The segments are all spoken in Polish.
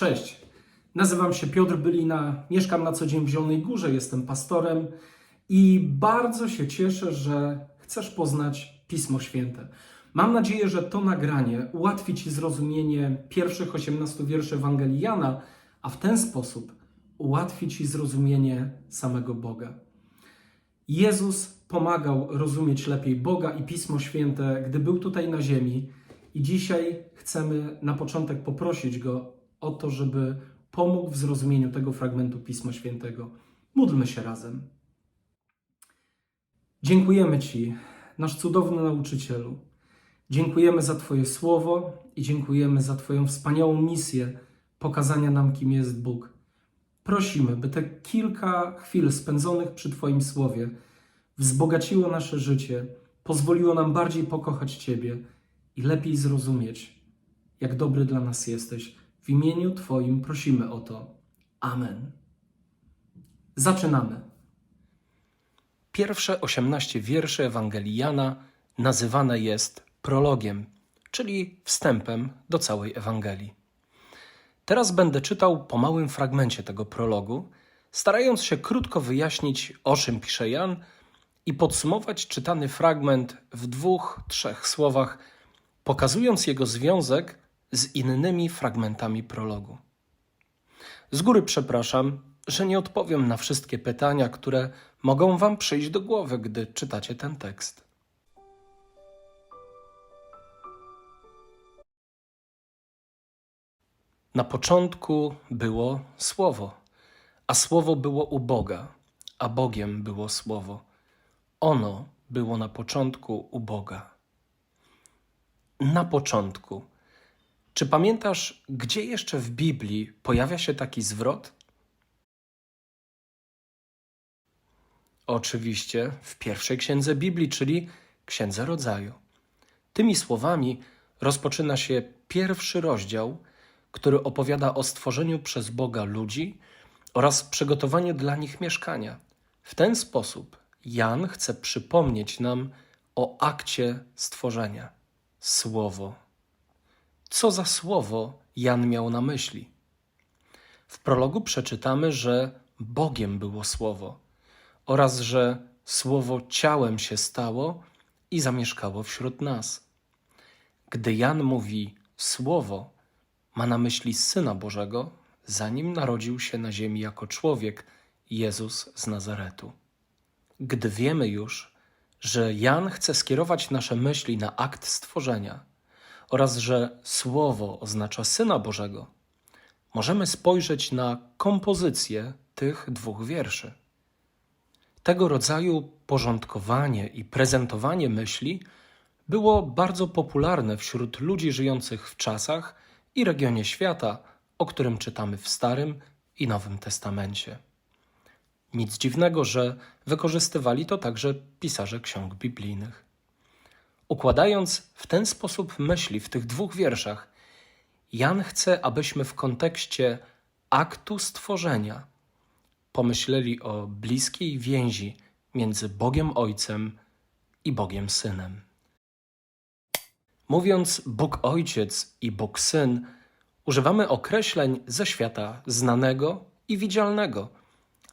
Cześć, nazywam się Piotr Bylina, mieszkam na co dzień w Zielonej Górze, jestem pastorem i bardzo się cieszę, że chcesz poznać Pismo Święte. Mam nadzieję, że to nagranie ułatwi Ci zrozumienie pierwszych 18 wierszy Ewangelii Jana, a w ten sposób ułatwi Ci zrozumienie samego Boga. Jezus pomagał rozumieć lepiej Boga i Pismo Święte, gdy był tutaj na ziemi. I dzisiaj chcemy na początek poprosić Go o to, żeby pomógł w zrozumieniu tego fragmentu Pisma Świętego. Módlmy się razem. Dziękujemy Ci, nasz cudowny nauczycielu. Dziękujemy za Twoje słowo i dziękujemy za Twoją wspaniałą misję pokazania nam, kim jest Bóg. Prosimy, by te kilka chwil spędzonych przy Twoim słowie wzbogaciło nasze życie, pozwoliło nam bardziej pokochać Ciebie i lepiej zrozumieć, jak dobry dla nas jesteś. W imieniu Twoim prosimy o to. Amen. Zaczynamy. Pierwsze 18 wierszy Ewangelii Jana nazywane jest prologiem, czyli wstępem do całej Ewangelii. Teraz będę czytał po małym fragmencie tego prologu, starając się krótko wyjaśnić, o czym pisze Jan i podsumować czytany fragment w dwóch, trzech słowach, pokazując jego związek z innymi fragmentami prologu. Z góry przepraszam, że nie odpowiem na wszystkie pytania, które mogą Wam przyjść do głowy, gdy czytacie ten tekst. Na początku było Słowo, a Słowo było u Boga, a Bogiem było Słowo. Ono było na początku u Boga. Na początku. Czy pamiętasz, gdzie jeszcze w Biblii pojawia się taki zwrot? Oczywiście w pierwszej księdze Biblii, czyli Księdze Rodzaju. Tymi słowami rozpoczyna się pierwszy rozdział, który opowiada o stworzeniu przez Boga ludzi oraz przygotowaniu dla nich mieszkania. W ten sposób Jan chce przypomnieć nam o akcie stworzenia słowo. Co za słowo Jan miał na myśli? W prologu przeczytamy, że Bogiem było słowo oraz że słowo ciałem się stało i zamieszkało wśród nas. Gdy Jan mówi słowo, ma na myśli Syna Bożego, zanim narodził się na ziemi jako człowiek, Jezus z Nazaretu. Gdy wiemy już, że Jan chce skierować nasze myśli na akt stworzenia oraz że Słowo oznacza Syna Bożego, możemy spojrzeć na kompozycję tych dwóch wierszy. Tego rodzaju porządkowanie i prezentowanie myśli było bardzo popularne wśród ludzi żyjących w czasach i regionie świata, o którym czytamy w Starym i Nowym Testamencie. Nic dziwnego, że wykorzystywali to także pisarze ksiąg biblijnych. Układając w ten sposób myśli w tych dwóch wierszach, Jan chce, abyśmy w kontekście aktu stworzenia pomyśleli o bliskiej więzi między Bogiem Ojcem i Bogiem Synem. Mówiąc Bóg Ojciec i Bóg Syn, używamy określeń ze świata znanego i widzialnego,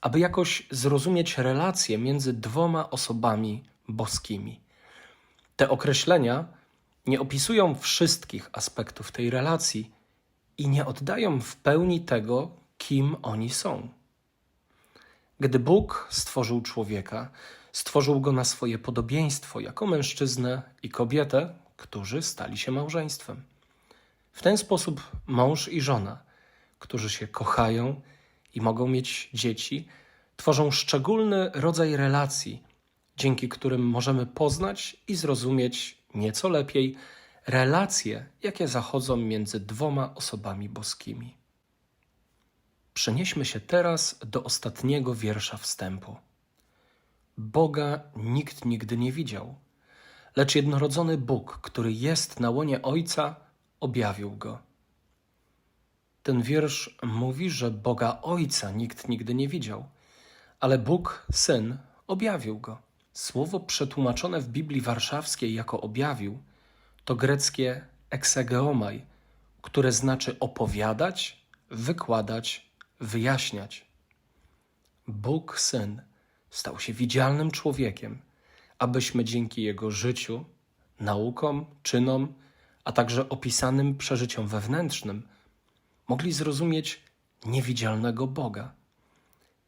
aby jakoś zrozumieć relacje między dwoma osobami boskimi. Te określenia nie opisują wszystkich aspektów tej relacji i nie oddają w pełni tego, kim oni są. Gdy Bóg stworzył człowieka, stworzył go na swoje podobieństwo jako mężczyznę i kobietę, którzy stali się małżeństwem. W ten sposób mąż i żona, którzy się kochają i mogą mieć dzieci, tworzą szczególny rodzaj relacji, dzięki którym możemy poznać i zrozumieć nieco lepiej relacje, jakie zachodzą między dwoma osobami boskimi. Przenieśmy się teraz do ostatniego wiersza wstępu. Boga nikt nigdy nie widział, lecz jednorodzony Bóg, który jest na łonie Ojca, objawił go. Ten wiersz mówi, że Boga Ojca nikt nigdy nie widział, ale Bóg Syn objawił go. Słowo przetłumaczone w Biblii Warszawskiej jako objawił to greckie exegeomai, które znaczy opowiadać wykładać, wyjaśniać. Bóg Syn stał się widzialnym człowiekiem, abyśmy dzięki Jego życiu, naukom, czynom, a także opisanym przeżyciom wewnętrznym mogli zrozumieć niewidzialnego Boga.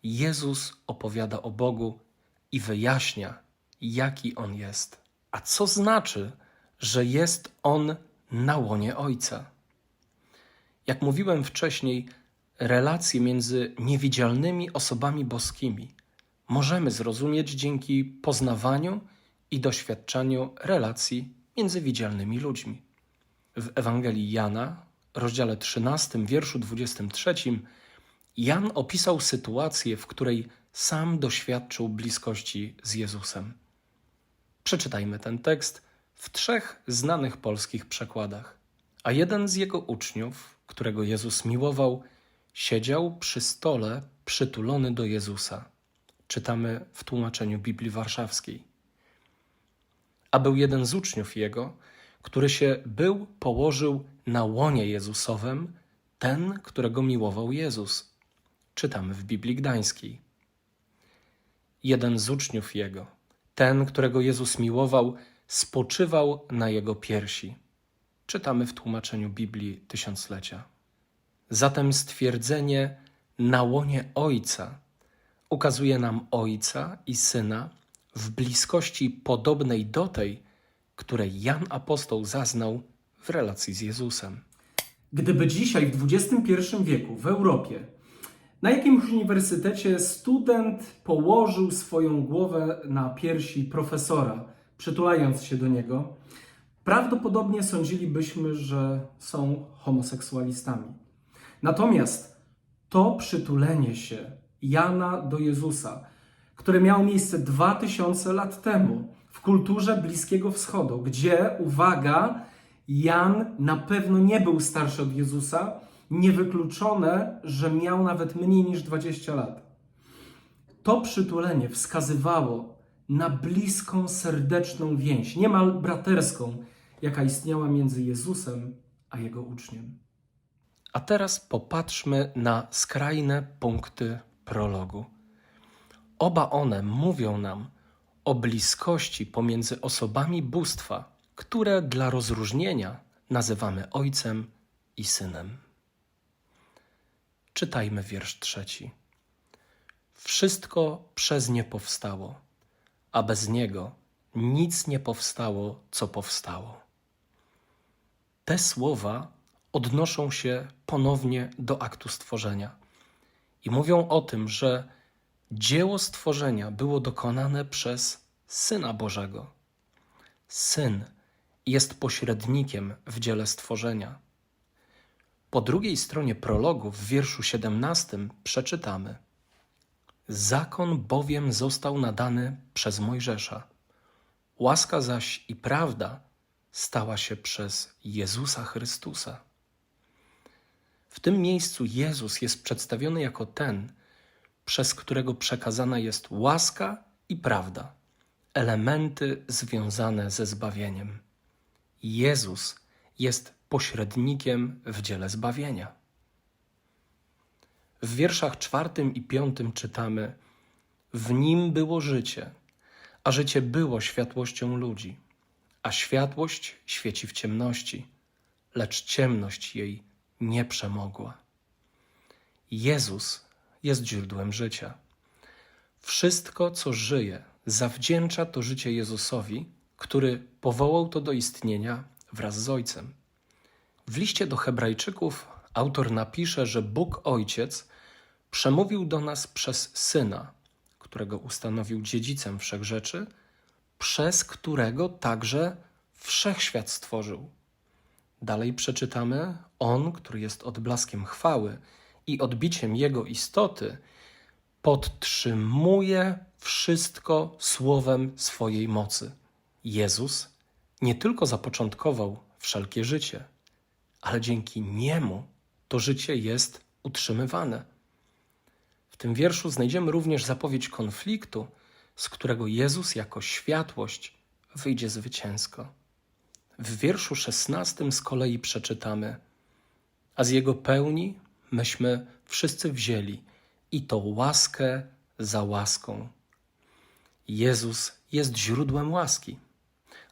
Jezus opowiada o Bogu i wyjaśnia, jaki On jest. A co znaczy, że jest On na łonie Ojca? Jak mówiłem wcześniej, relacje między niewidzialnymi osobami boskimi możemy zrozumieć dzięki poznawaniu i doświadczaniu relacji między widzialnymi ludźmi. W Ewangelii Jana, rozdziale 13, wierszu 23, Jan opisał sytuację, w której sam doświadczył bliskości z Jezusem. Przeczytajmy ten tekst w trzech znanych polskich przekładach. A jeden z jego uczniów, którego Jezus miłował, siedział przy stole przytulony do Jezusa. Czytamy w tłumaczeniu Biblii Warszawskiej. A był jeden z uczniów jego, który się był położył na łonie Jezusowym, ten, którego miłował Jezus. Czytamy w Biblii Gdańskiej. Jeden z uczniów jego, ten, którego Jezus miłował, spoczywał na jego piersi. Czytamy w tłumaczeniu Biblii Tysiąclecia. Zatem stwierdzenie na łonie Ojca ukazuje nam Ojca i Syna w bliskości podobnej do tej, której Jan Apostoł zaznał w relacji z Jezusem. Gdyby dzisiaj w XXI wieku w Europie na jakimś uniwersytecie student położył swoją głowę na piersi profesora, przytulając się do niego, prawdopodobnie sądzilibyśmy, że są homoseksualistami. Natomiast to przytulenie się Jana do Jezusa, które miało miejsce 2000 lat temu w kulturze Bliskiego Wschodu, gdzie, uwaga, Jan na pewno nie był starszy od Jezusa, niewykluczone, że miał nawet mniej niż 20 lat. To przytulenie wskazywało na bliską, serdeczną więź, niemal braterską, jaka istniała między Jezusem a jego uczniem. A teraz popatrzmy na skrajne punkty prologu. Oba one mówią nam o bliskości pomiędzy osobami bóstwa, które dla rozróżnienia nazywamy Ojcem i Synem. Czytajmy wiersz trzeci. Wszystko przez nie powstało, a bez niego nic nie powstało, co powstało. Te słowa odnoszą się ponownie do aktu stworzenia i mówią o tym, że dzieło stworzenia było dokonane przez Syna Bożego. Syn jest pośrednikiem w dziele stworzenia. Po drugiej stronie prologu w wierszu 17 przeczytamy: Zakon bowiem został nadany przez Mojżesza, łaska zaś i prawda stała się przez Jezusa Chrystusa. W tym miejscu Jezus jest przedstawiony jako ten, przez którego przekazana jest łaska i prawda, elementy związane ze zbawieniem. Jezus jest pośrednikiem w dziele zbawienia. W wierszach czwartym i piątym czytamy: W nim było życie, a życie było światłością ludzi, a światłość świeci w ciemności, lecz ciemność jej nie przemogła. Jezus jest źródłem życia. Wszystko, co żyje, zawdzięcza to życie Jezusowi, który powołał to do istnienia wraz z Ojcem. W liście do Hebrajczyków autor napisze, że Bóg Ojciec przemówił do nas przez Syna, którego ustanowił dziedzicem wszechrzeczy, przez którego także wszechświat stworzył. Dalej przeczytamy: On, który jest odblaskiem chwały i odbiciem Jego istoty, podtrzymuje wszystko słowem swojej mocy. Jezus nie tylko zapoczątkował wszelkie życie, ale dzięki niemu to życie jest utrzymywane. W tym wierszu znajdziemy również zapowiedź konfliktu, z którego Jezus jako światłość wyjdzie zwycięsko. W wierszu szesnastym z kolei przeczytamy: A z jego pełni myśmy wszyscy wzięli i to łaskę za łaską. Jezus jest źródłem łaski.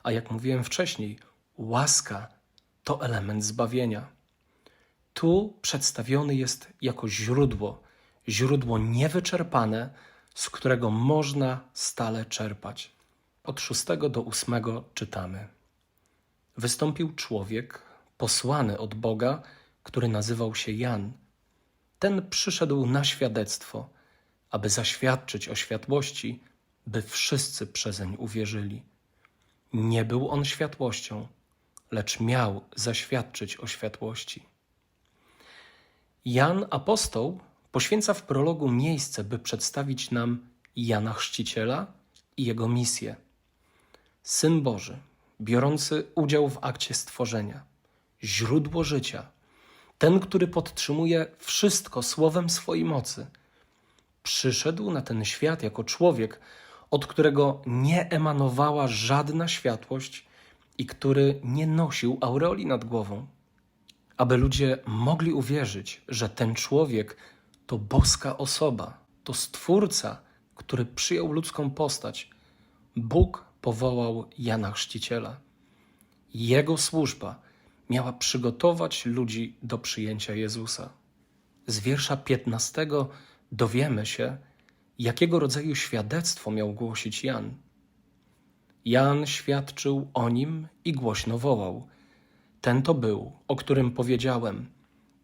A jak mówiłem wcześniej, łaska to element zbawienia. Tu przedstawiony jest jako źródło, źródło niewyczerpane, z którego można stale czerpać. Od szóstego do ósmego czytamy. Wystąpił człowiek posłany od Boga, który nazywał się Jan. Ten przyszedł na świadectwo, aby zaświadczyć o światłości, by wszyscy przezeń uwierzyli. Nie był on światłością, lecz miał zaświadczyć o światłości. Jan apostoł poświęca w prologu miejsce, by przedstawić nam Jana Chrzciciela i jego misję. Syn Boży, biorący udział w akcie stworzenia, źródło życia, ten, który podtrzymuje wszystko słowem swojej mocy, przyszedł na ten świat jako człowiek, od którego nie emanowała żadna światłość i który nie nosił aureoli nad głową. Aby ludzie mogli uwierzyć, że ten człowiek to boska osoba, to stwórca, który przyjął ludzką postać, Bóg powołał Jana Chrzciciela. Jego służba miała przygotować ludzi do przyjęcia Jezusa. Z wiersza 15 dowiemy się, jakiego rodzaju świadectwo miał głosić Jan. Jan świadczył o nim i głośno wołał: Ten to był, o którym powiedziałem: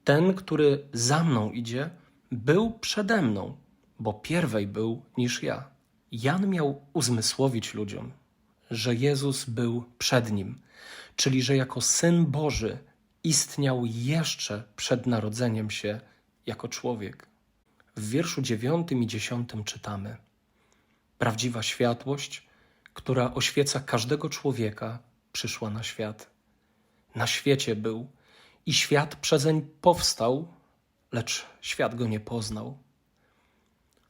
Ten, który za mną idzie, był przede mną, bo pierwej był niż ja. Jan miał uzmysłowić ludziom, że Jezus był przed nim, czyli że jako syn Boży istniał jeszcze przed narodzeniem się jako człowiek. W wierszu dziewiątym i dziesiątym czytamy: Prawdziwa światłość, która oświeca każdego człowieka, przyszła na świat. Na świecie był i świat przezeń powstał, lecz świat go nie poznał.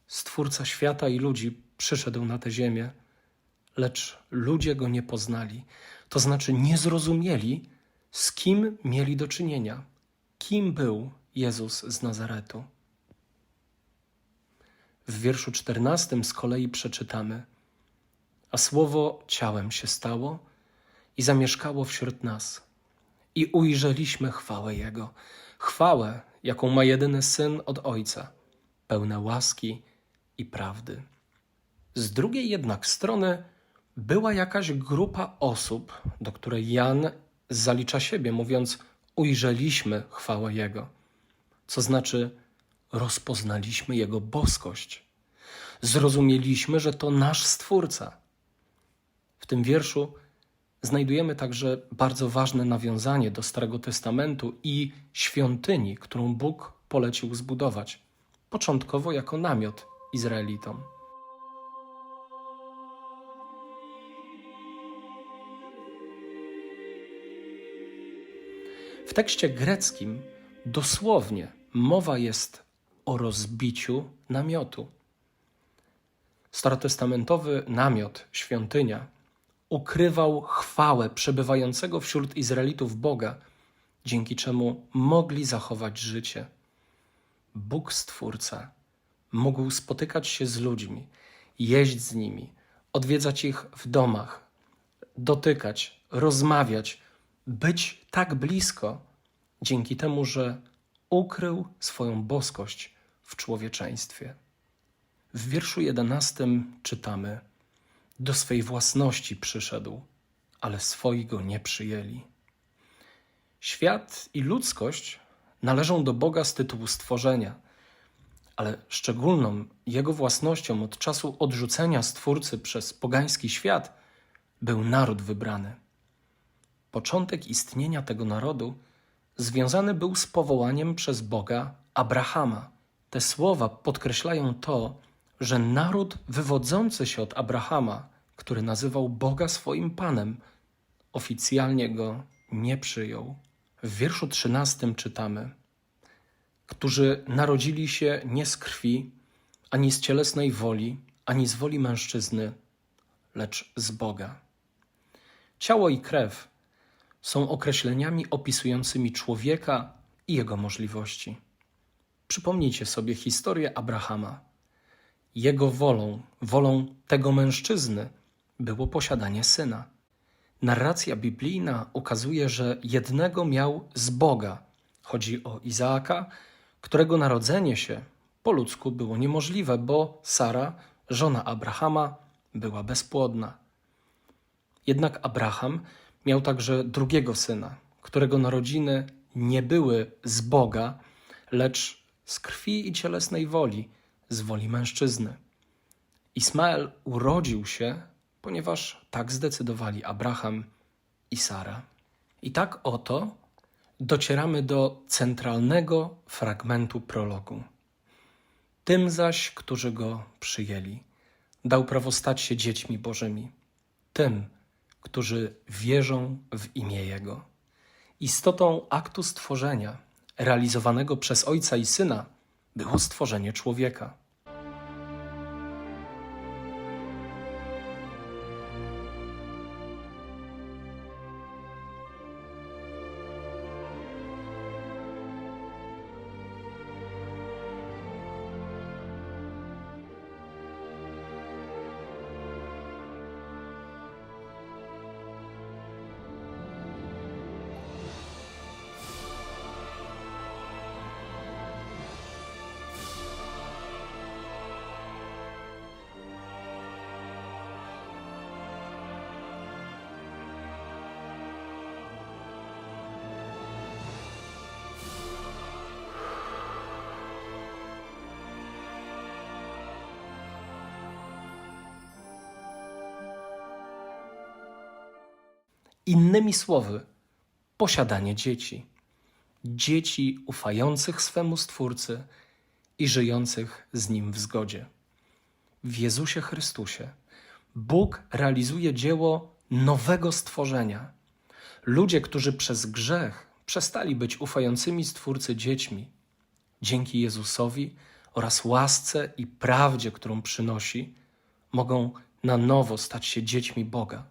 Stwórca świata i ludzi przyszedł na tę ziemię, lecz ludzie go nie poznali, to znaczy nie zrozumieli, z kim mieli do czynienia, kim był Jezus z Nazaretu. W wierszu czternastym z kolei przeczytamy: A słowo ciałem się stało i zamieszkało wśród nas, i ujrzeliśmy chwałę Jego, chwałę, jaką ma jedyny syn od Ojca, pełne łaski i prawdy. Z drugiej jednak strony była jakaś grupa osób, do której Jan zalicza siebie, mówiąc: Ujrzeliśmy chwałę Jego, co znaczy rozpoznaliśmy Jego boskość. Zrozumieliśmy, że to nasz Stwórca. W tym wierszu znajdujemy także bardzo ważne nawiązanie do Starego Testamentu i świątyni, którą Bóg polecił zbudować, początkowo jako namiot Izraelitom. W tekście greckim dosłownie mowa jest o rozbiciu namiotu. Starotestamentowy namiot, świątynia, ukrywał chwałę przebywającego wśród Izraelitów Boga, dzięki czemu mogli zachować życie. Bóg Stwórca mógł spotykać się z ludźmi, jeść z nimi, odwiedzać ich w domach, dotykać, rozmawiać, być tak blisko, dzięki temu, że ukrył swoją boskość w człowieczeństwie. W wierszu jedenastym czytamy: Do swej własności przyszedł, ale swoi go nie przyjęli. Świat i ludzkość należą do Boga z tytułu stworzenia, ale szczególną jego własnością od czasu odrzucenia Stwórcy przez pogański świat był naród wybrany. Początek istnienia tego narodu związany był z powołaniem przez Boga Abrahama. Te słowa podkreślają to, że naród wywodzący się od Abrahama, który nazywał Boga swoim Panem, oficjalnie go nie przyjął. W wierszu trzynastym czytamy: Którzy narodzili się nie z krwi, ani z cielesnej woli, ani z woli mężczyzny, lecz z Boga. Ciało i krew są określeniami opisującymi człowieka i jego możliwości. Przypomnijcie sobie historię Abrahama. Jego wolą, wolą tego mężczyzny było posiadanie syna. Narracja biblijna ukazuje, że jednego miał z Boga. Chodzi o Izaaka, którego narodzenie się po ludzku było niemożliwe, bo Sara, żona Abrahama, była bezpłodna. Jednak Abraham miał także drugiego syna, którego narodziny nie były z Boga, lecz z krwi i cielesnej woli, z woli mężczyzny. Ismael urodził się, ponieważ tak zdecydowali Abraham i Sara. I tak oto docieramy do centralnego fragmentu prologu. Tym zaś, którzy go przyjęli, dał prawo stać się dziećmi Bożymi. Tym, którzy wierzą w imię Jego. Istotą aktu stworzenia, realizowanego przez Ojca i Syna, było stworzenie człowieka. Innymi słowy, posiadanie dzieci. Dzieci ufających swemu Stwórcy i żyjących z Nim w zgodzie. W Jezusie Chrystusie Bóg realizuje dzieło nowego stworzenia. Ludzie, którzy przez grzech przestali być ufającymi Stwórcy dziećmi, dzięki Jezusowi oraz łasce i prawdzie, którą przynosi, mogą na nowo stać się dziećmi Boga,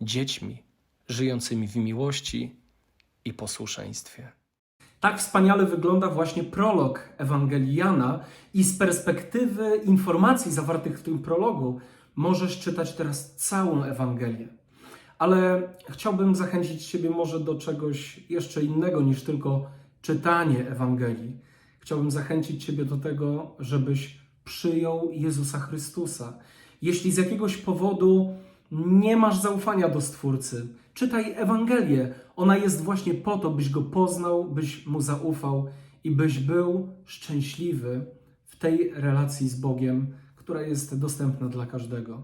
dziećmi żyjącymi w miłości i posłuszeństwie. Tak wspaniale wygląda właśnie prolog Ewangelii Jana i z perspektywy informacji zawartych w tym prologu możesz czytać teraz całą Ewangelię. Ale chciałbym zachęcić Ciebie może do czegoś jeszcze innego niż tylko czytanie Ewangelii. Chciałbym zachęcić Ciebie do tego, żebyś przyjął Jezusa Chrystusa. Jeśli z jakiegoś powodu nie masz zaufania do Stwórcy, czytaj Ewangelię. Ona jest właśnie po to, byś go poznał, byś mu zaufał i byś był szczęśliwy w tej relacji z Bogiem, która jest dostępna dla każdego.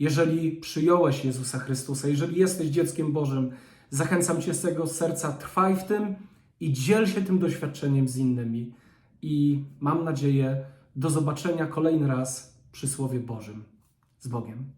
Jeżeli przyjąłeś Jezusa Chrystusa, jeżeli jesteś dzieckiem Bożym, zachęcam Cię z tego serca, trwaj w tym i dziel się tym doświadczeniem z innymi. I mam nadzieję, do zobaczenia kolejny raz przy Słowie Bożym. Z Bogiem.